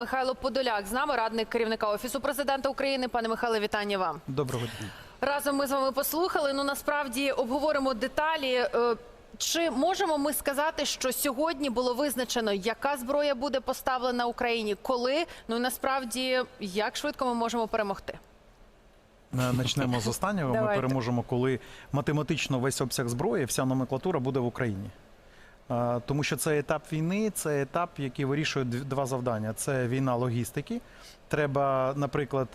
Михайло Подоляк з нами, радник керівника офісу президента України. Пане Михайле, вітання вам. Доброго дня. Разом ми з вами послухали. Ну насправді обговоримо деталі. Е, Чи можемо ми сказати, що сьогодні було визначено, яка зброя буде поставлена Україні, коли? Ну і насправді як швидко ми можемо перемогти? Е, Начнемо з останнього. Ми переможемо, коли математично весь обсяг зброї, вся номенклатура буде в Україні. Тому що це етап війни, це етап, який вирішує дв- два завдання: це війна логістики. Треба, наприклад,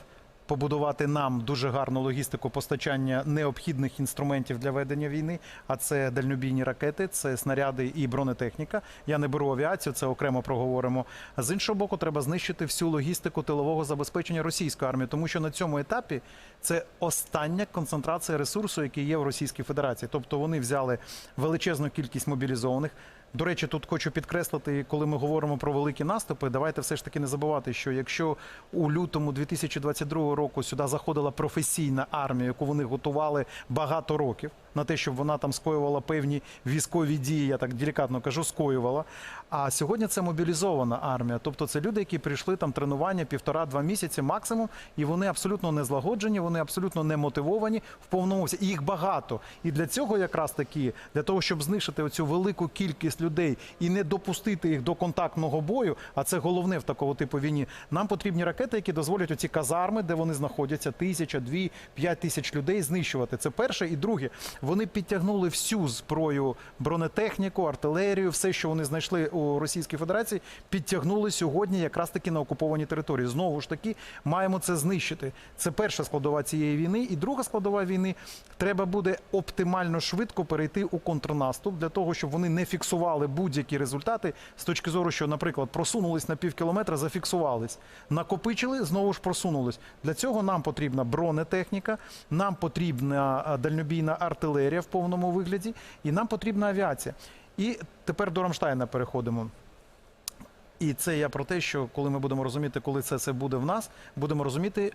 побудувати нам дуже гарну логістику постачання необхідних інструментів для ведення війни. А це дальнобійні ракети, це снаряди і бронетехніка. Я не беру авіацію, це окремо проговоримо. З іншого боку, треба знищити всю логістику тилового забезпечення російської армії, тому що на цьому етапі це остання концентрація ресурсу, який є в Російській Федерації. Тобто вони взяли величезну кількість мобілізованих. До речі, тут хочу підкреслити, коли ми говоримо про великі наступи, давайте все ж таки не забувати, що якщо у лютому 2022 року сюди заходила професійна армія, яку вони готували багато років на те, щоб вона там скоювала певні військові дії, я так делікатно кажу, скоювала. А сьогодні це мобілізована армія, тобто це люди, які прийшли там тренування півтора-два місяці максимум, і вони абсолютно не злагоджені, вони абсолютно не мотивовані в повному. І їх багато. І для цього якраз таки, для того, щоб знищити оцю велику кількість людей і не допустити їх до контактного бою, а це головне в такого типу війні. Нам потрібні ракети, які дозволять оці казарми, де вони знаходяться, тисяча, дві, п'ять тисяч людей знищувати. Це перше. І друге, вони підтягнули всю зброю, бронетехніку, артилерію, все, що вони знайшли у Російській Федерації, підтягнули сьогодні якраз таки на окуповані території. Знову ж таки, маємо це знищити. Це перша складова цієї війни. І друга складова війни треба буде оптимально швидко перейти у контрнаступ для того, щоб вони не фіксували будь-які результати з точки зору, що, наприклад, просунулись на пів кілометра, зафіксувались, накопичили, знову ж просунулись. Для цього нам потрібна бронетехніка, нам потрібна дальнобійна артилерія в повному вигляді, і нам потрібна авіація. І тепер до Рамштайна переходимо. І це я про те, що коли ми будемо розуміти, коли це, це буде в нас, будемо розуміти е,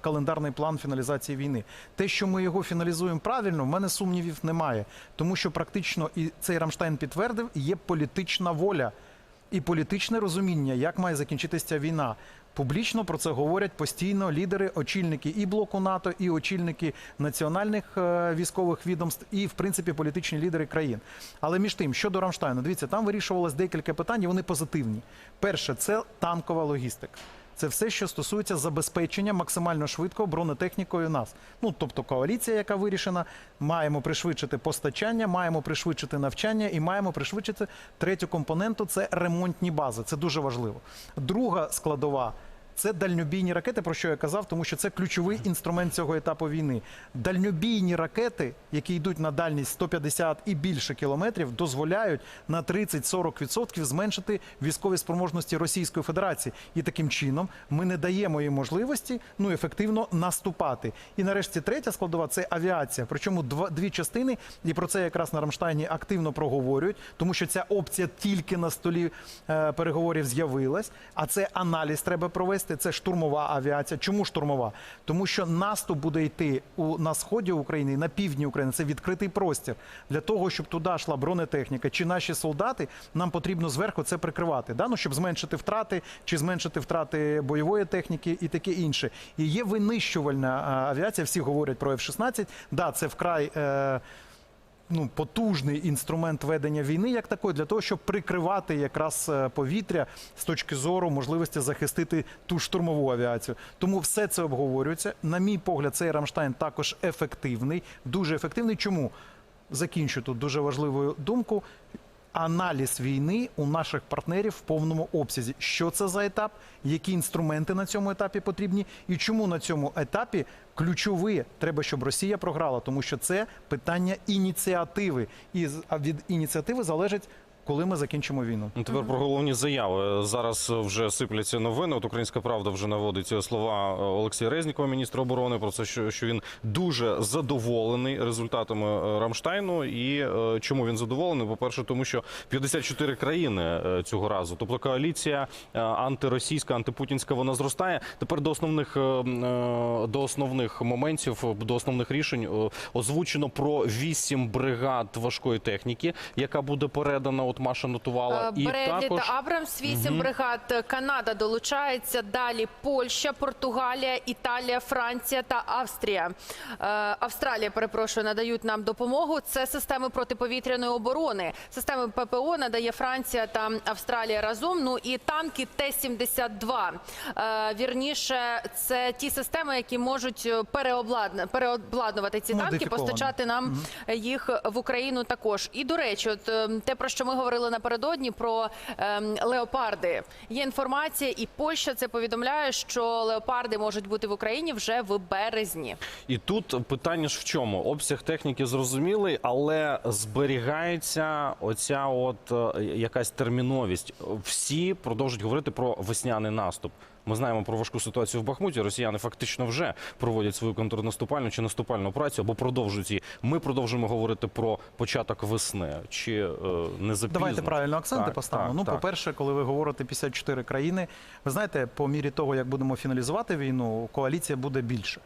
календарний план фіналізації війни. Те, що ми його фіналізуємо правильно, в мене сумнівів немає, тому що практично і цей Рамштайн підтвердив, є політична воля і політичне розуміння, як має закінчитися ця війна. Публічно про це говорять постійно лідери, очільники і блоку НАТО, і очільники національних е, військових відомств, і в принципі політичні лідери країн. Але між тим, щодо Рамштайну, дивіться, там вирішувалось декілька питань, і вони позитивні. Перше, це танкова логістика. Це все, що стосується забезпечення максимально швидко бронетехнікою нас. Ну тобто коаліція, яка вирішена, маємо пришвидшити постачання, маємо пришвидшити навчання і маємо пришвидшити третю компоненту це ремонтні бази. Це дуже важливо. Друга складова. Це дальнобійні ракети, про що я казав, тому що це ключовий інструмент цього етапу війни. Дальнобійні ракети, які йдуть на дальність 150 і більше кілометрів, дозволяють на 30-40% зменшити військові спроможності Російської Федерації. І таким чином ми не даємо їм можливості ну ефективно наступати. І нарешті третя складова це авіація. Причому дві частини, і про це якраз на Рамштайні активно проговорюють, тому що ця опція тільки на столі е, переговорів з'явилась. А це аналіз треба провести. Це штурмова авіація. Чому штурмова? Тому що наступ буде йти у на сході України на півдні України. Це відкритий простір для того, щоб туди йшла бронетехніка чи наші солдати. Нам потрібно зверху це прикривати. Да? Ну, щоб зменшити втрати чи зменшити втрати бойової техніки і таке інше. І є винищувальна авіація. Всі говорять про F-16. Да, це вкрай. Е, ну, потужний інструмент ведення війни як такої, для того, щоб прикривати якраз е, повітря з точки зору можливості захистити ту штурмову авіацію. Тому все це обговорюється. На мій погляд, цей Рамштайн також ефективний, дуже ефективний. Чому? Закінчу тут дуже важливу думку. Аналіз війни у наших партнерів в повному обсязі. Що це за етап? Які інструменти на цьому етапі потрібні, і чому на цьому етапі ключові треба, щоб Росія програла, тому що це питання ініціативи, і від ініціативи залежить, коли ми закінчимо війну. Ну, Тепер про головні заяви. Зараз вже сипляться новини. От Українська правда вже наводить слова Олексія Резнікова, міністра оборони, про це, що, він дуже задоволений результатами е, Рамштайну. І е, чому він задоволений? По-перше, тому що 54 країни е, цього разу, тобто коаліція антиросійська, антипутінська, вона зростає. Тепер до основних до основних моментів, до основних рішень озвучено про 8 бригад важкої техніки, яка буде передана. От Маша нотувала. І Бредлі також та Абрамс, 8 бригад. Канада долучається. Далі Польща, Португалія, Італія, Франція та Австрія. Е, Австралія, перепрошую, надають нам допомогу. Це системи протиповітряної оборони. Системи ППО надає Франція та Австралія разом. Ну і танки Т-72. Е, Вірніше, це ті системи, які можуть переобладна- переобладнувати ці танки, постачати нам їх в Україну також. І до речі, от е, те про що ми говорили напередодні про ем, леопарди. Є інформація, і Польща це повідомляє, що леопарди можуть бути в Україні вже в березні. І тут питання ж в чому? Обсяг техніки зрозумілий, але зберігається оця от е, якась терміновість. Всі продовжують говорити про весняний наступ. Ми знаємо про важку ситуацію в Бахмуті. Росіяни фактично вже проводять свою контрнаступальну чи наступальну операцію або продовжують її. Ми продовжуємо говорити про початок весни. Чи е, не запізно? Давайте правильно акценти Так, поставимо. так, ну, так. по-перше, коли ви говорите 54 країни, ви знаєте, по мірі того, як будемо фіналізувати війну, коаліція буде більше.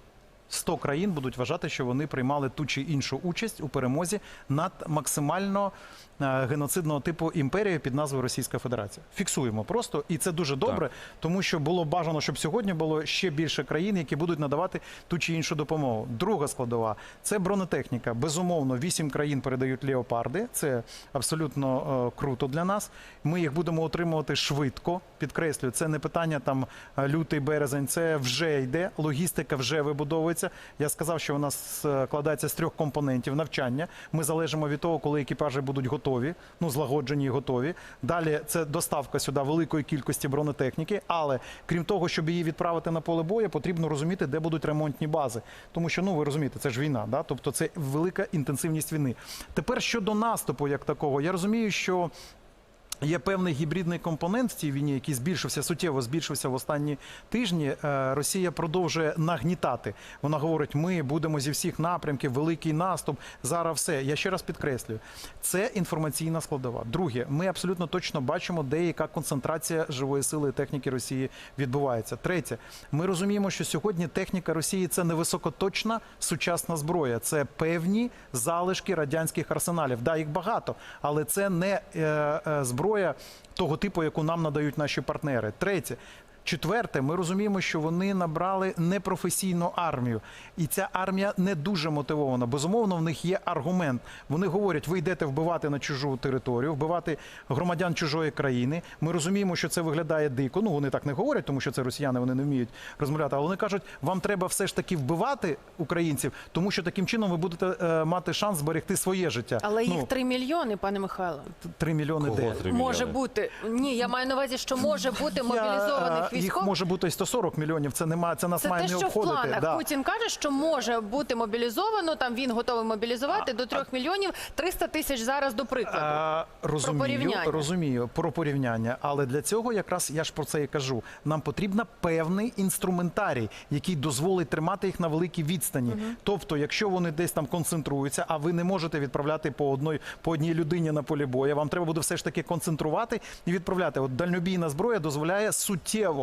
100 країн будуть вважати, що вони приймали ту чи іншу участь у перемозі над максимально геноцидного типу імперією під назвою Російська Федерація. Фіксуємо просто, і це дуже добре, тому що було бажано, щоб сьогодні було ще більше країн, які будуть надавати ту чи іншу допомогу. Друга складова це бронетехніка. Безумовно, вісім країн передають леопарди. Це абсолютно е, круто для нас. Ми їх будемо отримувати швидко. Підкреслюю, це не питання там е, лютий березень. Це вже йде. Логістика вже вибудовується. Я сказав, що у нас е, складається з трьох компонентів навчання. Ми залежимо від того, коли екіпажі будуть готові, ну злагоджені і готові. Далі це доставка сюди великої кількості бронетехніки. Але крім того, щоб її відправити на поле бою, потрібно розуміти, де будуть ремонтні бази. Тому що ну ви розумієте, це ж війна, да? тобто це велика інтенсивність війни. Тепер щодо наступу, як такого, я розумію, що. Є певний гібридний компонент в цій війні, який збільшився суттєво збільшився в останні тижні. Е, Росія продовжує нагнітати. Вона говорить: ми будемо зі всіх напрямків, великий наступ. Зараз все. Я ще раз підкреслюю, це інформаційна складова. Друге, ми абсолютно точно бачимо, де яка концентрація живої сили і техніки Росії відбувається. Третє, ми розуміємо, що сьогодні техніка Росії це не високоточна сучасна зброя, це певні залишки радянських арсеналів. Да, їх багато, але це не е, е, зброя того типу, яку нам надають наші партнери. Третє. Четверте, ми розуміємо, що вони набрали непрофесійну армію, і ця армія не дуже мотивована. Безумовно, в них є аргумент. Вони говорять: ви йдете вбивати на чужу територію, вбивати громадян чужої країни. Ми розуміємо, що це виглядає дико. Ну вони так не говорять, тому що це росіяни, вони не вміють розмовляти. Але вони кажуть, вам треба все ж таки вбивати українців, тому що таким чином ви будете е, мати шанс зберегти своє життя. Але їх ну, 3 мільйони, пане Михайло. 3 мільйони Кого де. три Може бути. Ні, я маю на увазі, що може бути мобілізованих Я, е, Їх військових. може бути і 140 мільйонів. Це немає, це нас Це має те, не що в планах. Да. Путін каже, що може бути мобілізовано. Там він готовий мобілізувати до 3 мільйонів 300 тисяч зараз, до прикладу. А, розумію, порівняння. розумію про порівняння, але для цього якраз я ж про це і кажу. Нам потрібен певний інструментарій, який дозволить тримати їх на великій відстані. Тобто, якщо вони десь там концентруються, а ви не можете відправляти по одній по одній людині на полі бою, вам треба буде все ж таки концентрувати і відправляти. От дальнобійна зброя дозволяє суттєво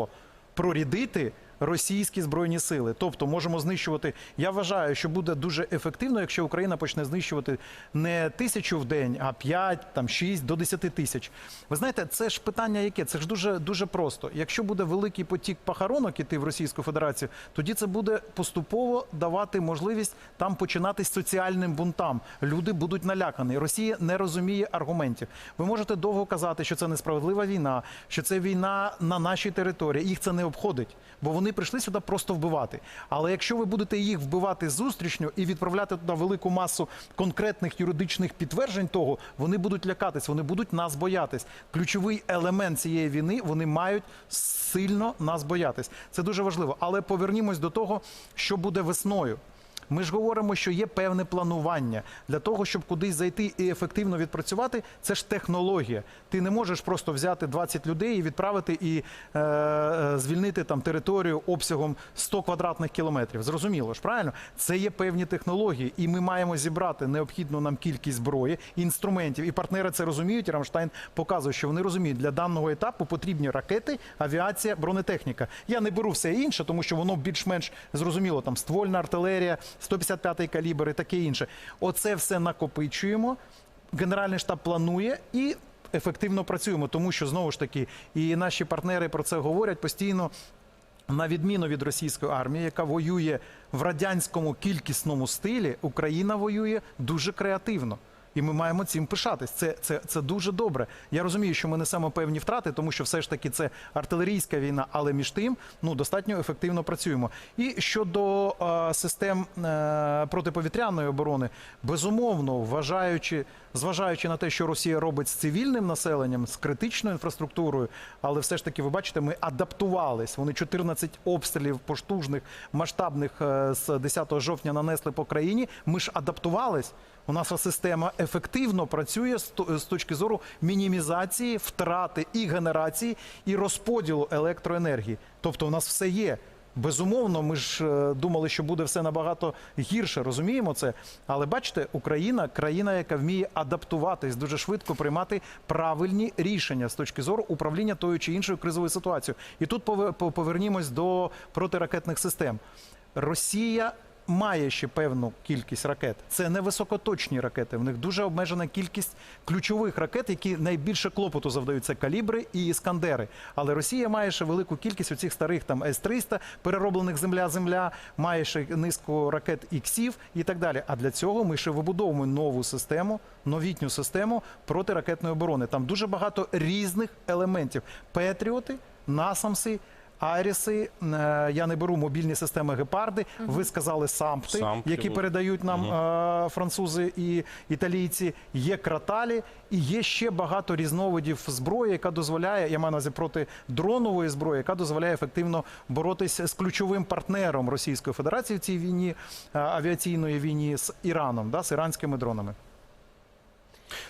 прорідити. Російські збройні сили, тобто можемо знищувати. Я вважаю, що буде дуже ефективно, якщо Україна почне знищувати не тисячу в день, а 5, там 6 до 10 тисяч. Ви знаєте, це ж питання яке? Це ж дуже дуже просто. Якщо буде великий потік похоронок іти в Російську Федерацію, тоді це буде поступово давати можливість там починатись соціальним бунтам. Люди будуть налякані. Росія не розуміє аргументів. Ви можете довго казати, що це несправедлива війна, що це війна на нашій території. Їх це не обходить, бо вони прийшли сюди просто вбивати. Але якщо ви будете їх вбивати зустрічно і відправляти туди велику масу конкретних юридичних підтверджень того, вони будуть лякатись, вони будуть нас боятись. Ключовий елемент цієї війни вони мають сильно нас боятись. Це дуже важливо. Але повернімось до того, що буде весною. Ми ж говоримо, що є певне планування для того, щоб кудись зайти і ефективно відпрацювати. Це ж технологія. Ти не можеш просто взяти 20 людей і відправити і е, е, звільнити там територію обсягом 100 квадратних кілометрів. Зрозуміло ж, правильно? Це є певні технології, і ми маємо зібрати необхідну нам кількість зброї, інструментів. І партнери це розуміють. Рамштайн показує, що вони розуміють, для даного етапу потрібні ракети, авіація, бронетехніка. Я не беру все інше, тому що воно більш-менш зрозуміло. Там ствольна артилерія, 155-й калібр і таке інше. Оце все накопичуємо. Генеральний штаб планує і ефективно працюємо, тому що знову ж таки і наші партнери про це говорять постійно. На відміну від російської армії, яка воює в радянському кількісному стилі, Україна воює дуже креативно. І ми маємо цим пишатись. Це, це, це дуже добре. Я розумію, що ми несемо певні втрати, тому що все ж таки це артилерійська війна, але між тим ну достатньо ефективно працюємо. І щодо е, систем е, протиповітряної оборони, безумовно, вважаючи, зважаючи на те, що Росія робить з цивільним населенням, з критичною інфраструктурою, але все ж таки, ви бачите, ми адаптувались. Вони 14 обстрілів поштужних масштабних е, з 10 жовтня нанесли по країні. Ми ж адаптувались. У нас система ефективно працює з точки зору мінімізації втрати і генерації, і розподілу електроенергії. Тобто, у нас все є. Безумовно, ми ж е, думали, що буде все набагато гірше, розуміємо це. Але бачите, Україна країна, яка вміє адаптуватись дуже швидко, приймати правильні рішення з точки зору управління тою чи іншою кризовою ситуацією. І тут по- повернімось до протиракетних систем. Росія має ще певну кількість ракет. Це не високоточні ракети. В них дуже обмежена кількість ключових ракет, які найбільше клопоту завдають. Це калібри і іскандери. Але Росія має ще велику кількість оцих старих там С-300, перероблених земля-земля, має ще низку ракет іксів і так далі. А для цього ми ще вибудовуємо нову систему, новітню систему протиракетної оборони. Там дуже багато різних елементів: Петріоти, насамси. Айріси, е, я не беру мобільні системи гепарди. Ви сказали сампти, Сампти, які передають нам е, французи і італійці. Є краталі, і є ще багато різновидів зброї, яка дозволяє, я маю на увазі проти дронової зброї, яка дозволяє ефективно боротися з ключовим партнером Російської Федерації в цій війні, е, авіаційної війні з Іраном, да, з іранськими дронами.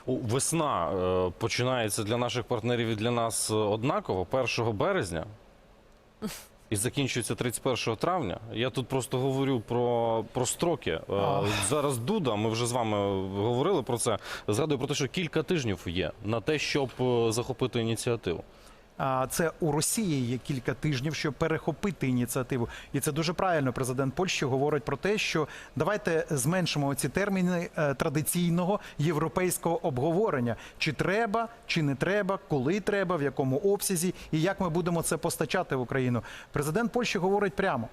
Весна починається для наших партнерів і для нас однаково 1 березня. І закінчується 31 травня. Я тут просто говорю про, про строки. Е, Зараз Дуда, ми вже з вами говорили про це. Згадую про те, що кілька тижнів є на те, щоб е, захопити ініціативу. Це у Росії є кілька тижнів, щоб перехопити ініціативу, і це дуже правильно. Президент Польщі говорить про те, що давайте зменшимо ці терміни е, традиційного європейського обговорення: чи треба, чи не треба, коли треба, в якому обсязі, і як ми будемо це постачати в Україну. Президент Польщі говорить прямо.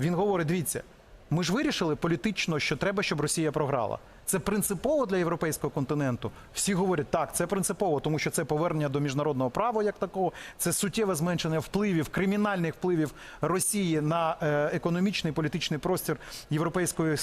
Він говорить: дивіться, ми ж вирішили політично, що треба, щоб Росія програла. Це принципово для європейського континенту. Всі говорять, так, це принципово, тому що це повернення до міжнародного права як такого, це суттєве зменшення впливів, кримінальних впливів Росії на е, економічний політичний простір Європейського е,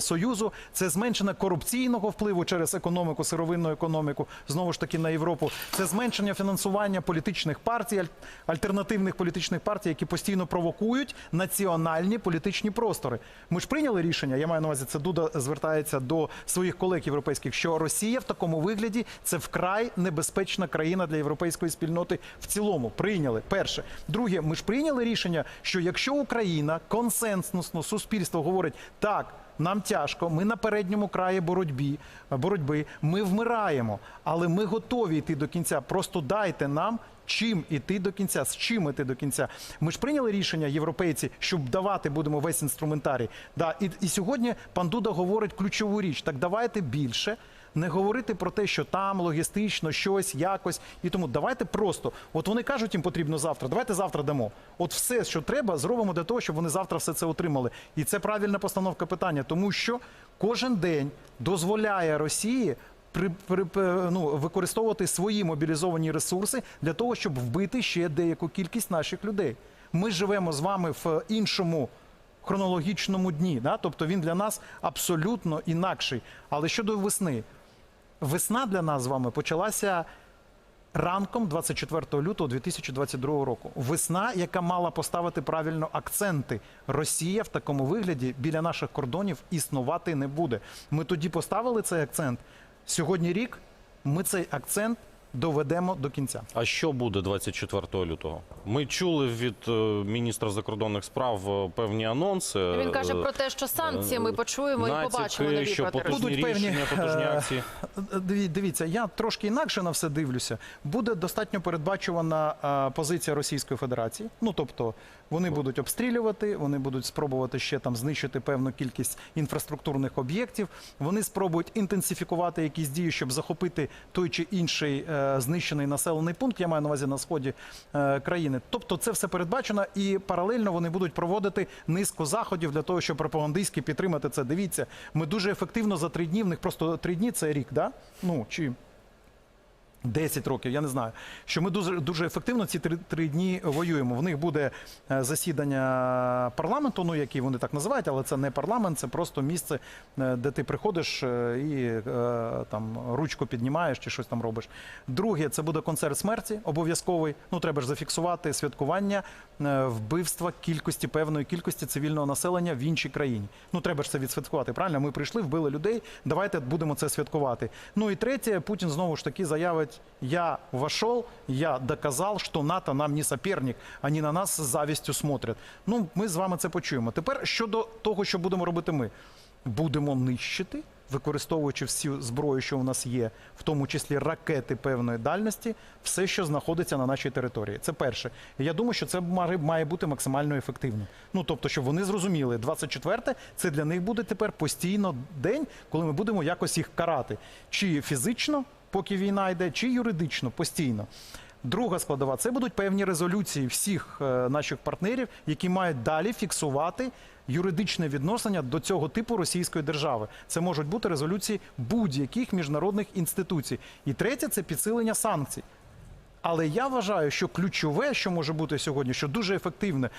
союзу. Це зменшення корупційного впливу через економіку, сировинну економіку, знову ж таки на Європу. Це зменшення фінансування політичних партій, аль- альтернативних політичних партій, які постійно провокують національні політичні простори. Ми ж прийняли рішення. Я маю на увазі, це Дуда звертається до своїх колег європейських, що Росія в такому вигляді це вкрай небезпечна країна для європейської спільноти в цілому. Прийняли перше. Друге, ми ж прийняли рішення, що якщо Україна консенсусно суспільство говорить так. Нам тяжко, ми на передньому краї боротьбі, боротьби, ми вмираємо, але ми готові йти до кінця. Просто дайте нам чим іти до кінця, з чим іти до кінця. Ми ж прийняли рішення, європейці, щоб давати будемо весь інструментарій. Да, і, і сьогодні пан Дуда говорить ключову річ: так давайте більше. Не говорити про те, що там логістично щось, якось і тому давайте просто. От вони кажуть, їм потрібно завтра. Давайте завтра дамо. От все, що треба, зробимо для того, щоб вони завтра все це отримали. І це правильна постановка питання, тому що кожен день дозволяє Росії при, при, ну, використовувати свої мобілізовані ресурси для того, щоб вбити ще деяку кількість наших людей. Ми живемо з вами в іншому хронологічному дні, да? тобто він для нас абсолютно інакший. Але щодо весни, весна для нас з вами почалася ранком 24 лютого 2022 року. Весна, яка мала поставити правильно акценти. Росія в такому вигляді біля наших кордонів існувати не буде. Ми тоді поставили цей акцент. Сьогодні рік ми цей акцент доведемо до кінця. А що буде 24 лютого? Ми чули від е, міністра закордонних справ е, певні анонси. Він каже Е, про те, що санкції ми почуємо і побачимо нові що проти потужні Будуть певні, рішення, потужні е, акції. Диві- Дивіться, я трошки інакше на все дивлюся. Буде достатньо передбачувана позиція Російської Федерації. Ну тобто вони будуть обстрілювати, вони будуть спробувати ще там знищити певну кількість інфраструктурних об'єктів. Вони спробують інтенсифікувати якісь дії, щоб захопити той чи інший е, е, знищений населений пункт. Я маю на увазі на сході е, країни. Тобто, це все передбачено, і паралельно вони будуть проводити низку заходів для того, щоб пропагандистськи підтримати це. Дивіться, ми дуже ефективно за три дні. В них просто три дні це рік, да? Ну чи 10 років, я не знаю. Що ми дуже дуже ефективно ці три, три дні воюємо. В них буде е, засідання парламенту, ну які вони так називають, але це не парламент, це просто місце, е, де ти приходиш е, і там ручку піднімаєш чи щось там робиш. Друге, це буде концерт смерті, обов'язковий. Ну треба ж зафіксувати святкування вбивства кількості певної кількості цивільного населення в іншій країні. Ну треба ж це відсвяткувати. Правильно, ми прийшли, вбили людей. Давайте будемо це святкувати. Ну і третє, Путін знову ж таки заявить: я вошел, я доказав, що НАТО нам не соперник, вони на нас з завістю смотрять. Ну, ми з вами це почуємо. Тепер щодо того, що будемо робити ми, будемо нищити. Використовуючи всю зброю, що у нас є, в тому числі ракети певної дальності, все, що знаходиться на нашій території. Це перше. Я думаю, що це має- бути максимально ефективно. Ну тобто, щоб вони зрозуміли, 24-те це для них буде тепер постійно день, коли ми будемо якось їх карати, чи фізично, поки війна йде, чи юридично постійно. Друга складова це будуть певні резолюції всіх е, наших партнерів, які мають далі фіксувати юридичне відношення до цього типу російської держави. Це можуть бути резолюції будь-яких міжнародних інституцій. І третє це підсилення санкцій. Але я вважаю, що ключове, що може бути сьогодні, що дуже ефективне,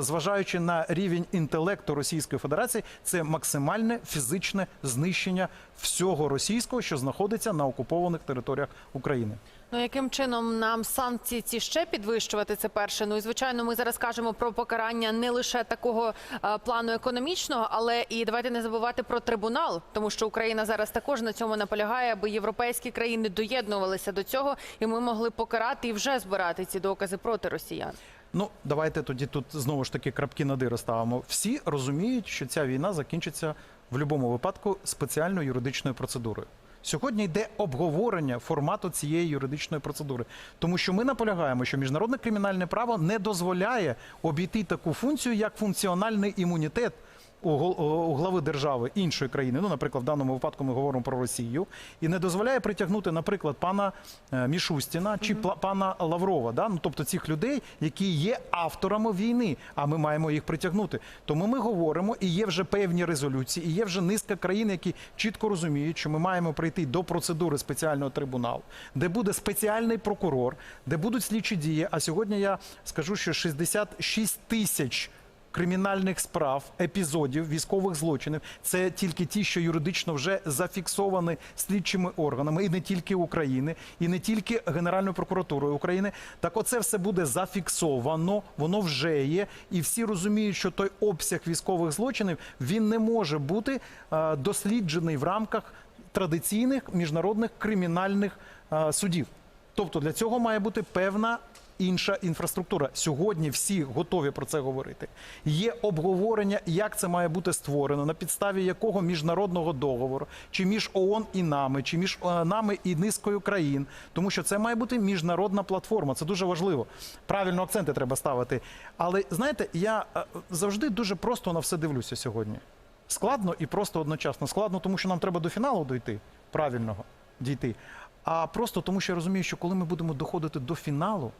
зважаючи на рівень інтелекту Російської Федерації, це максимальне фізичне знищення всього російського, що знаходиться на окупованих територіях України. Ну яким чином нам санкції ці ще підвищувати? Це перше. Ну і звичайно, ми зараз кажемо про покарання не лише такого е, плану економічного, але і давайте не забувати про трибунал, тому що Україна зараз також на цьому наполягає, аби європейські країни доєднувалися до цього, і ми могли покарати і вже збирати ці докази проти росіян. Ну, давайте тоді тут знову ж таки крапки над «і» розставимо. Всі розуміють, що ця війна закінчиться в будь-якому випадку спеціальною юридичною процедурою. Сьогодні йде обговорення формату цієї юридичної процедури, тому що ми наполягаємо, що міжнародне кримінальне право не дозволяє обійти таку функцію, як функціональний імунітет у глави держави іншої країни. Ну, наприклад, в даному випадку ми говоримо про Росію, і не дозволяє притягнути, наприклад, пана е, Мішустіна чи пла- пана Лаврова, да? ну, тобто цих людей, які є авторами війни, а ми маємо їх притягнути. Тому ми говоримо, і є вже певні резолюції, і є вже низка країн, які чітко розуміють, що ми маємо прийти до процедури спеціального трибуналу, де буде спеціальний прокурор, де будуть слідчі дії. А сьогодні я скажу, що 66 тисяч кримінальних справ, епізодів, військових злочинів. Це тільки ті, що юридично вже зафіксовані слідчими органами, і не тільки України, і не тільки Генеральною прокуратурою України. Так, оце все буде зафіксовано, воно вже є, і всі розуміють, що той обсяг військових злочинів він не може бути досліджений в рамках традиційних міжнародних кримінальних судів. Тобто для цього має бути певна інша інфраструктура. Сьогодні всі готові про це говорити. Є обговорення, як це має бути створено, на підставі якого міжнародного договору, чи між ООН і нами, чи між е, нами і низкою країн, тому що це має бути міжнародна платформа. Це дуже важливо. Правильно акценти треба ставити. Але знаєте, я е, завжди дуже просто на все дивлюся сьогодні. Складно і просто одночасно. Складно, тому що нам треба до фіналу дойти, правильного дійти. А просто тому, що я розумію, що коли ми будемо доходити до фіналу,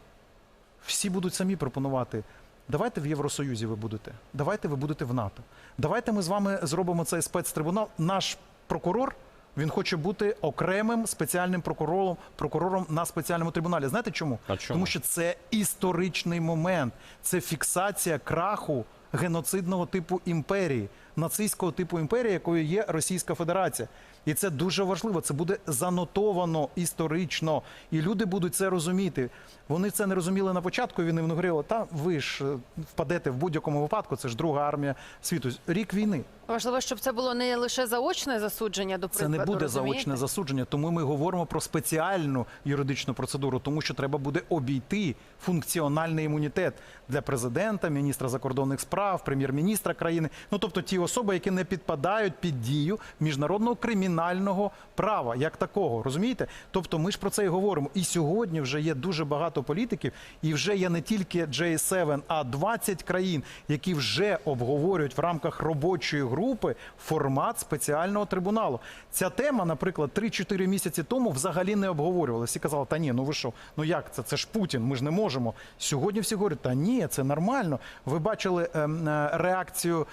всі будуть самі пропонувати. Давайте в Євросоюзі ви будете, давайте ви будете в НАТО. Давайте ми з вами зробимо цей спецтрибунал. Наш прокурор він хоче бути окремим спеціальним прокурором, прокурором на спеціальному трибуналі. Знаєте чому? А чому? Тому що це історичний момент, це фіксація краху геноцидного типу імперії, нацистського типу імперії, якою є Російська Федерація. І це дуже важливо. Це буде занотовано історично, і люди будуть це розуміти. Вони це не розуміли на початку. Вони говорили, та ви ж е, впадете в будь-якому випадку. Це ж друга армія світу. Рік війни. Важливо, щоб це було не лише заочне засудження до Це не буде розумієте? заочне засудження, тому ми говоримо про спеціальну юридичну процедуру, тому що треба буде обійти функціональний імунітет для президента, міністра закордонних справ, прем'єр-міністра країни. Ну тобто ті особи, які не підпадають під дію міжнародного кримінального права, як такого, розумієте? Тобто, ми ж про це і говоримо. І сьогодні вже є дуже багато політиків, і вже є не тільки J7, а 20 країн, які вже обговорюють в рамках робочої групи формат спеціального трибуналу. Ця тема, наприклад, 3-4 місяці тому взагалі не обговорювалася. Всі казали, та ні, ну ви що, ну як це? Це ж Путін, ми ж не можемо. Сьогодні всі говорять, та ні, це нормально. Ви бачили ем, е, реакцію.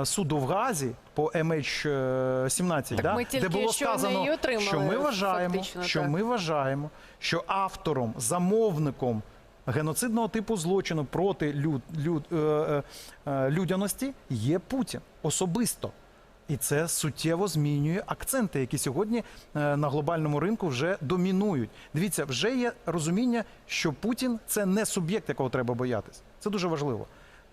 Е, Суду в Газі по MH17, да? де було що сказано, отримали, що ми вважаємо, фактично, що так. ми вважаємо, що автором, замовником геноцидного типу злочину проти люд, люд, е, е, е, людяності є Путін особисто. І це суттєво змінює акценти, які сьогодні е, на глобальному ринку вже домінують. Дивіться, вже є розуміння, що Путін це не суб'єкт, якого треба боятись. Це дуже важливо.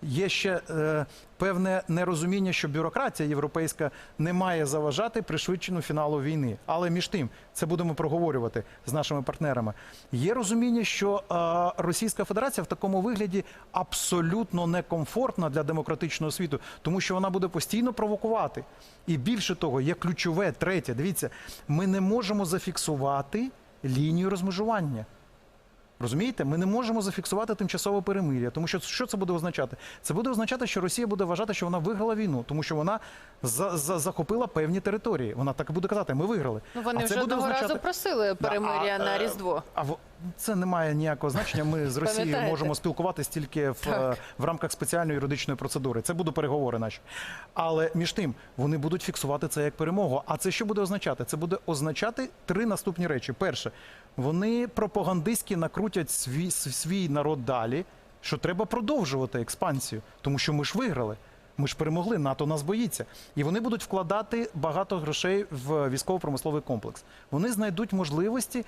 Є ще е, певне нерозуміння, що бюрократія європейська не має заважати пришвидшену фіналу війни. Але між тим, це будемо проговорювати з нашими партнерами. Є розуміння, що е, Російська Федерація в такому вигляді абсолютно некомфортна для демократичного світу, тому що вона буде постійно провокувати. І більше того, є ключове третє. Дивіться, ми не можемо зафіксувати лінію розмежування. Розумієте, ми не можемо зафіксувати тимчасове перемир'я, тому що що це буде означати? Це буде означати, що Росія буде вважати, що вона виграла війну, тому що вона за, за, захопила певні території. Вона так і буде казати, ми виграли. Ну вони А вже одного разу просили перемир'я Да, а, на е, Різдво. А в- це не має ніякого значення. Ми з Росією можемо спілкуватись тільки в, е, в рамках спеціальної юридичної процедури. Це будуть переговори наші. Але між тим вони будуть фіксувати це як перемогу. А це що буде означати? Це буде означати три наступні речі. Перше, вони пропагандистськи накрутять свій, свій народ далі, що треба продовжувати експансію, тому що ми ж виграли. Ми ж перемогли, НАТО нас боїться. І вони будуть вкладати багато грошей в військово-промисловий комплекс. Вони знайдуть можливості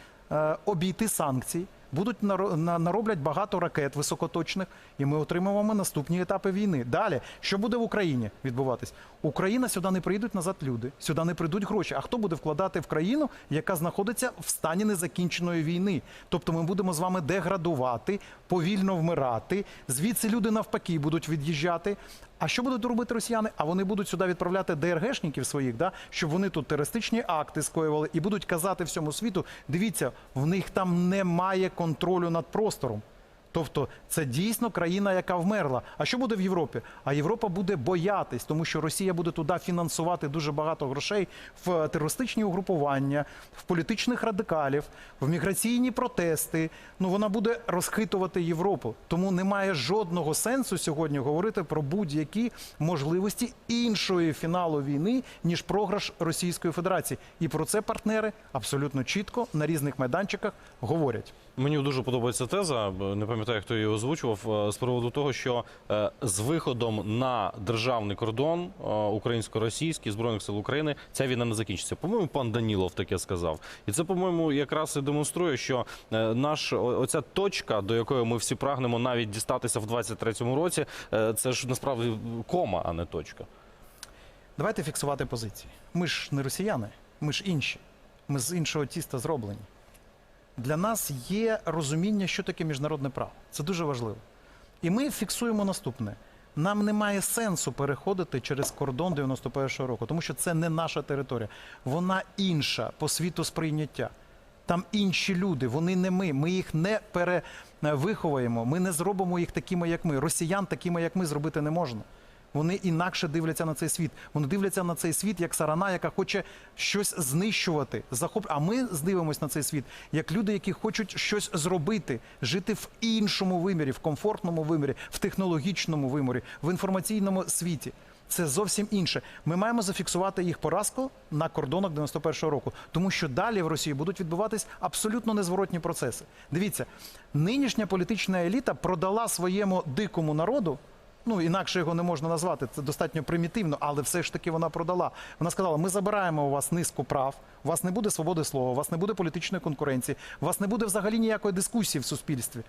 обійти санкції, будуть наро- нароблять багато ракет високоточних, і ми отримаємо наступні етапи війни. Далі, що буде в Україні відбуватись? Україна сюди не прийдуть назад люди, сюди не прийдуть гроші. А хто буде вкладати в країну, яка знаходиться в стані незакінченої війни? Тобто ми будемо з вами деградувати, повільно вмирати. Звідси люди навпаки будуть від'їжджати. А що будуть робити росіяни? А вони будуть сюди відправляти ДРГшників своїх, да, щоб вони тут терористичні акти скоювали і будуть казати всьому світу: дивіться, в них там немає контролю над простором. Тобто це дійсно країна, яка вмерла. А що буде в Європі? А Європа буде боятись, тому що Росія буде туди фінансувати дуже багато грошей в терористичні угрупування, в політичних радикалів, в міграційні протести. Ну вона буде розхитувати Європу. Тому немає жодного сенсу сьогодні говорити про будь-які можливості іншої фіналу війни ніж програш Російської Федерації. І про це партнери абсолютно чітко на різних майданчиках говорять. Мені дуже подобається теза. Не пам'ятаю, хто її озвучував е, з приводу того, що е, з виходом на державний кордон е, українсько-російський збройних сил України ця війна не закінчиться. По-моєму, пан Данілов таке сказав, і це, по-моєму, якраз і демонструє, що наш оця точка, до якої ми всі прагнемо навіть дістатися в 23-му році, це ж насправді кома, а не точка. Давайте фіксувати позиції. Ми ж не росіяни, ми ж інші. Ми з іншого тіста зроблені. Для нас є розуміння, що таке міжнародне право. Це дуже важливо. І ми фіксуємо наступне: нам немає сенсу переходити через кордон 91-го року, тому що це не наша територія. Вона інша по світу сприйняття. Там інші люди, вони не ми. Ми їх не перевиховуємо, ми не зробимо їх такими, як ми. Росіян такими, як ми, зробити не можна. Вони інакше дивляться на цей світ. Вони дивляться на цей світ як сарана, яка хоче щось знищувати, захоп... А ми здивимось на цей світ як люди, які хочуть щось зробити, жити в іншому вимірі, в комфортному вимірі, в технологічному вимірі, в інформаційному світі. Це зовсім інше. Ми маємо зафіксувати їх поразку на кордонах 91-го року, тому що далі в Росії будуть відбуватись абсолютно незворотні процеси. Дивіться, нинішня політична еліта продала своєму дикому народу. Ну, інакше його не можна назвати, це достатньо примітивно, але все ж таки вона продала. Вона сказала: ми забираємо у вас низку прав, у вас не буде свободи слова, у вас не буде політичної конкуренції, у вас не буде взагалі ніякої дискусії в суспільстві.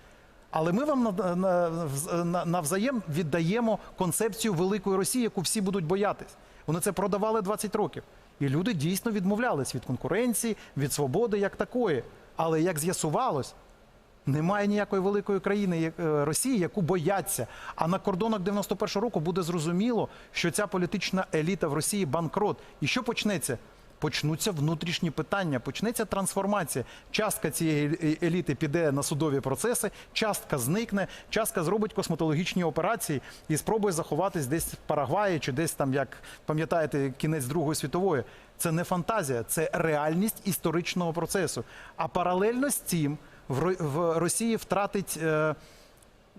Але ми вам на- на- вз- на- навзаєм віддаємо концепцію великої Росії, яку всі будуть боятись. Вони це продавали 20 років. І люди дійсно відмовлялись від конкуренції, від свободи як такої. Але як з'ясувалось, Немає ніякої великої країни е, Росії, яку бояться. А на кордонах 91-го року буде зрозуміло, що ця політична еліта в Росії банкрот. І що почнеться? Почнуться внутрішні питання, почнеться трансформація. Частка цієї е- еліти піде на судові процеси, частка зникне, частка зробить косметологічні операції і спробує заховатись десь в Парагваї чи десь там, як пам'ятаєте, кінець Другої світової. Це не фантазія, це реальність історичного процесу. А паралельно з цим в Росії втратить. е,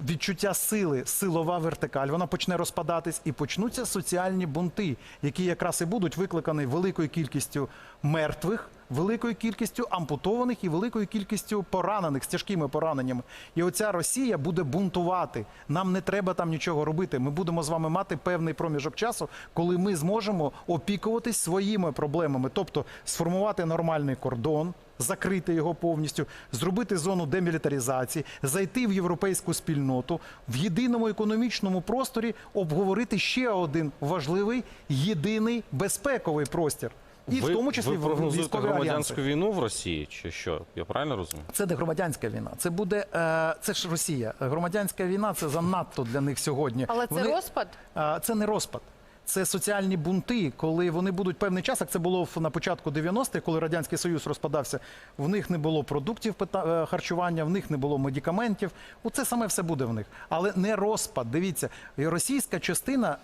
відчуття сили, силова вертикаль, вона почне розпадатись і почнуться соціальні бунти, які якраз і будуть викликані великою кількістю мертвих, великою кількістю ампутованих і великою кількістю поранених з тяжкими пораненнями. І оця Росія буде бунтувати. Нам не треба там нічого робити. Ми будемо з вами мати певний проміжок часу, коли ми зможемо опікуватись своїми проблемами, тобто сформувати нормальний кордон закрити його повністю, зробити зону демілітаризації, зайти в європейську спільноту, в єдиному економічному просторі обговорити ще один важливий єдиний безпековий простір. І ви, в тому числі ви в прогнозуєте громадянську альянси. війну в Росії, чи що? Я правильно розумію? Це не громадянська війна. Це буде е, це ж Росія. Громадянська війна це занадто для них сьогодні. Але це Вони- розпад? А, Це не розпад. Це соціальні бунти, коли вони будуть певний час, як це було в- на початку 90-х, коли Радянський Союз розпадався, в них не було продуктів е, харчування, в них не було медикаментів. Оце саме все буде в них. Але не розпад. Дивіться, російська частина.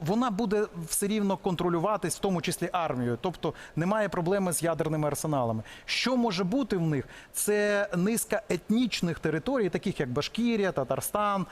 Вона буде все рівно контролюватись, в тому числі армією, тобто немає проблеми з ядерними арсеналами. Що може бути в них? Це низка етнічних територій, таких як Башкірія, Татарстан,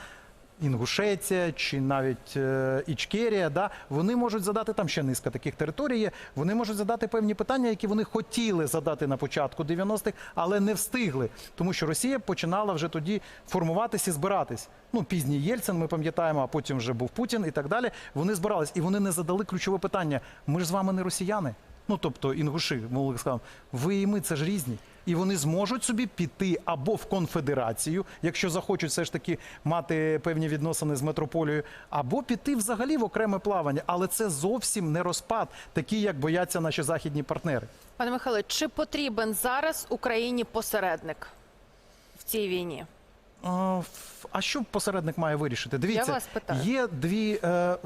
Інгушеція чи навіть е, Ічкерія, да, вони можуть задати там ще низка таких територій. Є. Вони можуть задати певні питання, які вони хотіли задати на початку 90-х, але не встигли, тому що Росія починала вже тоді формуватись і збиратись. Ну, пізній Єльцин, ми пам'ятаємо, а потім вже був Путін і так далі. Вони збирались, і вони не задали ключове питання: ми ж з вами не росіяни. Ну тобто інгуши, мовили сказав, ви і ми це ж різні. І вони зможуть собі піти або в конфедерацію, якщо захочуть все ж таки мати певні відносини з метрополією, або піти взагалі в окреме плавання. Але це зовсім не розпад, такий, як бояться наші західні партнери. Пане Михайло, чи потрібен зараз Україні посередник в цій війні? А, що посередник має вирішити? Дивіться, вас питаю. є дві. е,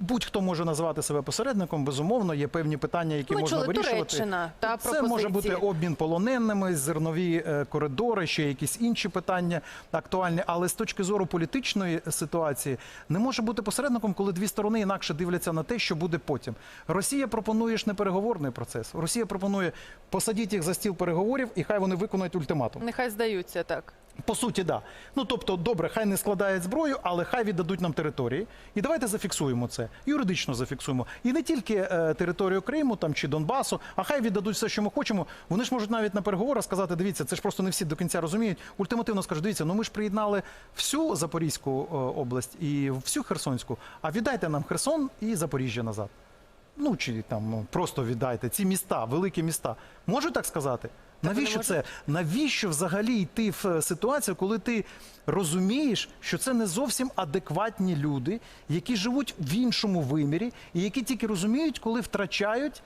Будь-хто може називати себе посередником, безумовно, є певні питання, які Ми можна чули вирішувати. Туреччина та Це може бути обмін полоненими, зернові е, коридори, ще якісь інші питання актуальні. Але з точки зору політичної ситуації не може бути посередником, коли дві сторони інакше дивляться на те, що буде потім. Росія пропонує ж не переговорний процес. Росія пропонує посадіть їх за стіл переговорів, і хай вони виконують ультиматум. Нехай здаються так. По суті, да. Ну тобто, добре, хай не складають зброю, але хай віддадуть нам території. І давайте зафіксуємо це. Юридично зафіксуємо. І не тільки е, територію Криму там чи Донбасу, а хай віддадуть все, що ми хочемо. Вони ж можуть навіть на переговорах сказати: дивіться, це ж просто не всі до кінця розуміють. Ультимативно скажуть, дивіться, ну ми ж приєднали всю Запорізьку е, область і всю Херсонську. А віддайте нам Херсон і Запоріжжя назад. Ну чи там ну, просто віддайте ці міста, великі міста. Можуть так сказати? Навіщо це? Навіщо взагалі йти в е, ситуацію, коли ти розумієш, що це не зовсім адекватні люди, які живуть в іншому вимірі, і які тільки розуміють, коли втрачають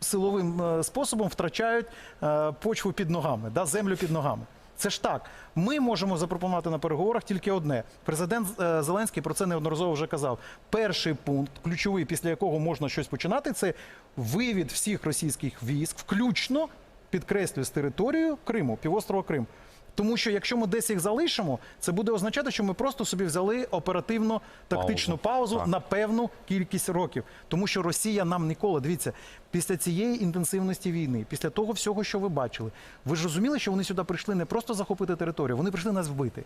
силовим е, способом, втрачають е, почву під ногами, да, землю під ногами. Це ж так. Ми можемо запропонувати на переговорах тільки одне. Президент Зеленський про це неодноразово вже казав. Перший пункт, ключовий, після якого можна щось починати, це вивід всіх російських військ, включно підкреслюю з територією Криму, півострова Крим. Тому що якщо ми десь їх залишимо, це буде означати, що ми просто собі взяли оперативно тактичну Паузу. паузу на певну кількість років. Тому що Росія нам ніколи, дивіться, після цієї інтенсивності війни, після того всього, що ви бачили, ви ж розуміли, що вони сюди прийшли не просто захопити територію, вони прийшли нас вбити.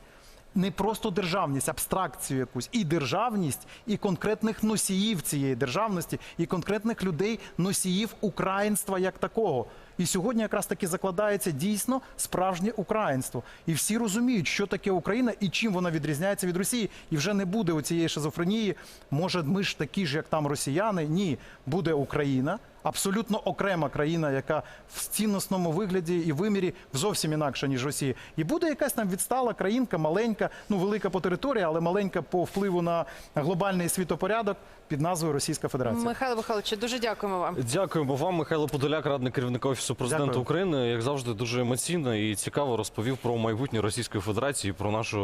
Не просто державність, абстракцію якусь, і державність, і конкретних носіїв цієї державності, і конкретних людей, носіїв українства як такого. І сьогодні якраз таки закладається дійсно справжнє українство. І всі розуміють, що таке Україна і чим вона відрізняється від Росії. І вже не буде у цієї шизофренії. Може, ми ж такі ж, як там росіяни. Ні, буде Україна, абсолютно окрема країна, яка в цінносному вигляді і вимірі зовсім інакша, ніж Росія. І буде якась там відстала країнка, маленька, ну велика по території, але маленька по впливу на глобальний світопорядок під назвою Російська Федерація. Михайло Михайлович, дуже дякуємо вам. Дякуємо вам, Михайло Подоляк, радник керівника офісу Офісу президента Дякую. України, як завжди, дуже емоційно і цікаво розповів про майбутнє Російської Федерації, про нашу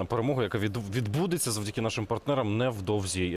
е, перемогу, яка відбудеться завдяки нашим партнерам невдовзі.